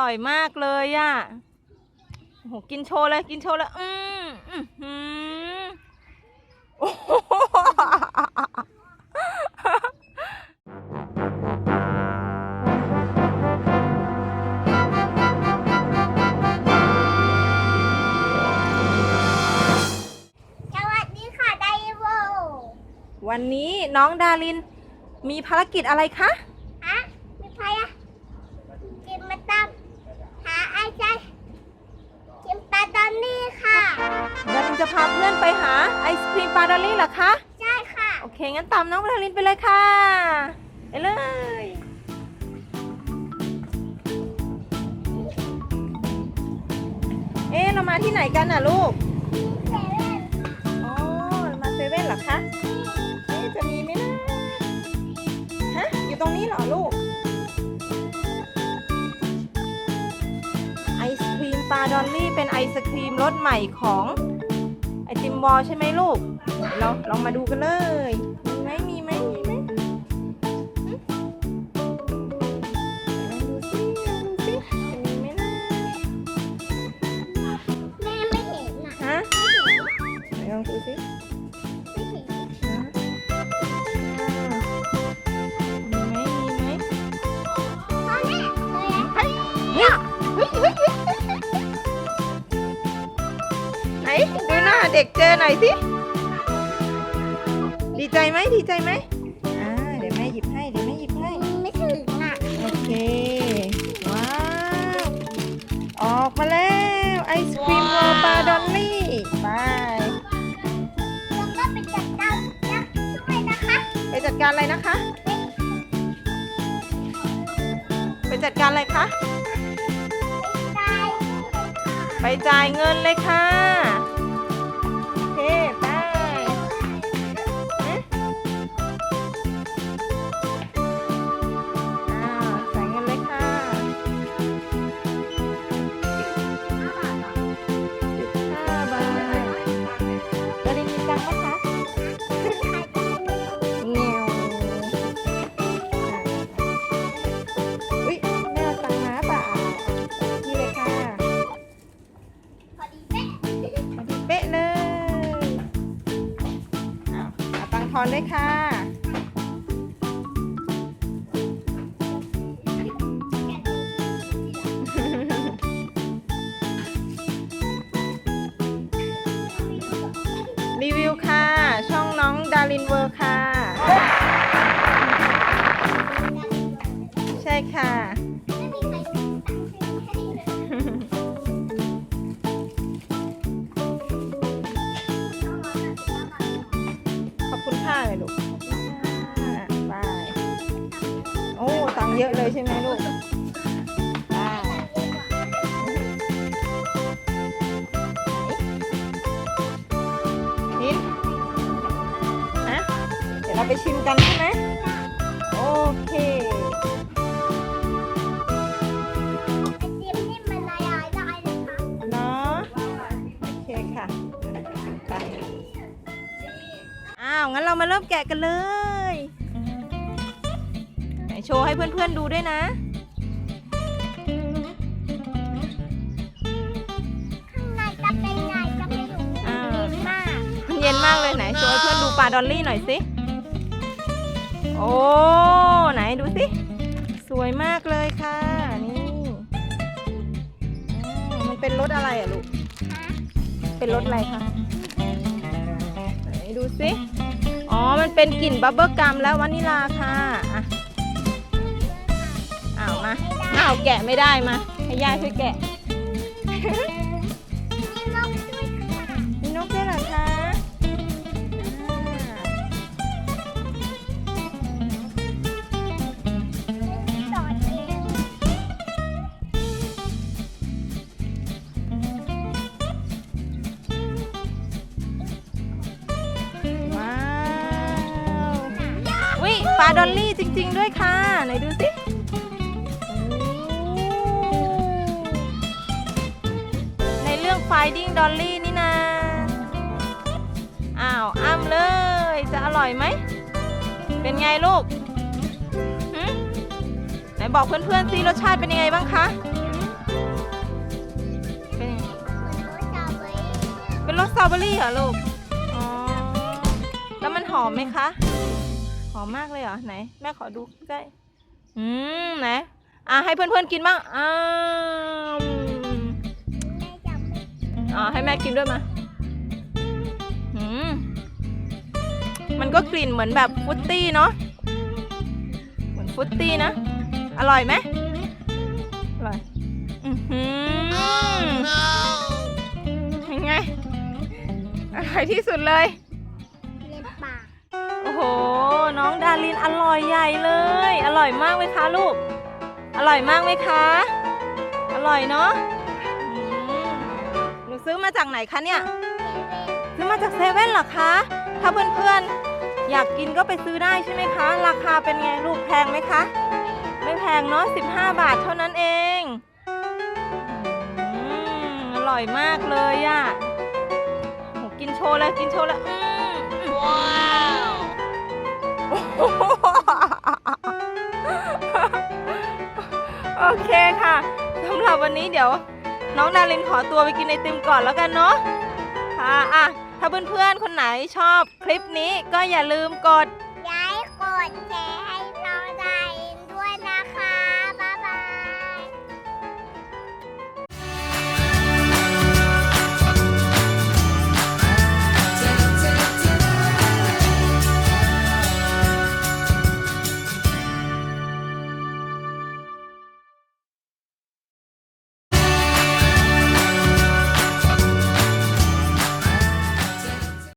ร่อยมากเลยอะ่ะโอ้โหกินโชว์เลยกินโชว์เลยอืมอืมอืมโอ้โหสวัสดีค่ะไดโววันนี้น้องดารินมีภารกิจอะไรคะฮะมีใครอะกินมาตามหาไอ้ใจกินปลาดอนนี่ค่ะ ดาริน จะพาเพื่อนไปหาไอศครีมปลาดอลลี่เหรอคะ ใช่ค่ะ โอเค งั้นตามน้องดารินไปเลยค่ะ ไปเลยเอ๊ะเรามาที่ไหนกันน่ะลูกเซเว่นอ๋อมาเซเว่นเหรอคะเอ๊ะจะมีไหมนะฮะอยู่ตรงนี้เหรอลูก ไอศครีมปลาดอลลี่เป็นไอศครีมรสใหม่ของไอ ติมวอลใช่ไหมลูก เราลองมาดูกันเลย เด็กเจอหน่อยสิดีใจไหมดีใจไหมอ่าเดี๋ยวแม่หยิบให้เดี๋ยวแม่หยิบให้ไม่ถึงอะโอเคว้าวออกมาแล้วไอศครีมโรลปลาดอลลี่ไปแล้วก็ไปจัดการยักษ์ด้วยนะคะไปจัดการอะไรนะคะ ไปจัดการอะไรคะตายไปจ่ายเงินเลยค่ะ อนด้วยค่ะ รีวิวค่ะ ช่องน้องดารินเวอร์ค่ะ เยอะเลยใช่ไหมลูกบายนิดฮะเดี๋ยวเราไปชิมกันใช่ไหมโอเคชิมนี่มันละลายได้นะคะเนาะโอเคค่ะไปอ้าว งั้นเรามาเริ่มแกะกันเลย โชว์ให้เพื่อนๆดูด้วยนะ ข้างในจะเป็นไงจะไม่รู้อ่า ดีมาก มันเย็นมากเลยไหนโชว์ให้เพื่อนดูปลาดอลลี่หน่อยสิ โอ้ ไหนดูสิ สวยมากเลยค่ะ นี่อ่ามันเป็นรสอะไรอะลูก เป็นรสอะไรคะไหนดูสิ อ๋อ มันเป็นกลิ่นบับเบิ้ลกัมและวานิลาค่ะ อะอ้าวมา อ้าวแกะไม่ได้มา ให้ย่าช่วยแกะ มีนกด้วยค่ะมีนกด้วยเหรอคะอ่าสอนเองว้าว วิปลาดอลลี่จริง ๆ ด้วยค่ะ ไหนดูสิ ดิ้งดอลลี่นี่นะอ้าวอ้ํเลย จะอร่อยไหม เป็นไงลูกไหนบอกเพื่อนๆสิรสชาติเป็นยังไงบ้างคะ เป็นเป็นรสสตรอเบอรี่เหรอลูกแล้วมันหอมไหมคะ หอมมากเลยเหรอไหน แม่ขอดูใกล้อืมไหน อะให้เพื่อนๆกินบ้างอ้าว อ่าให้แม่กินด้วยมาอืมมันก็กลิ่นเหมือนแบบฟรุตตี้เนาะ เหมือนฟรุตตี้นะ อร่อยไหมอร่อย อือหือยังไง อร่อยที่สุดเลยเลียนปากโอ้โห น้องดารินอร่อยใหญ่เลย อร่อยมากไหมคะลูก อร่อยมากไหมคะ อร่อยเนาะอืมหนูซื้ อมาจากไหนคะเนี่ย ซื้อมาจากเซเว่นเหรอคะ ถ้าเพื่อนๆ อยากกินก็ไปซื้อได้ใช่ไหมคะ ราคาเป็นไงลูกแพงไหมคะ ไม่แพงเนาะ15 บาทเท่านั้นเองอืมอร่อยมากเลยอะโหกินโชว์เลยกินโชว์เลยอืมว้าวโอเคค่ะสำหรับวันนี้เดี๋ยว น้องดารินขอตัวไปกินไอติมก่อนแล้วกันเนาะค่ะอะถ้าเพื่อนๆคนไหนชอบคลิปนี้ก็อย่าลืมกด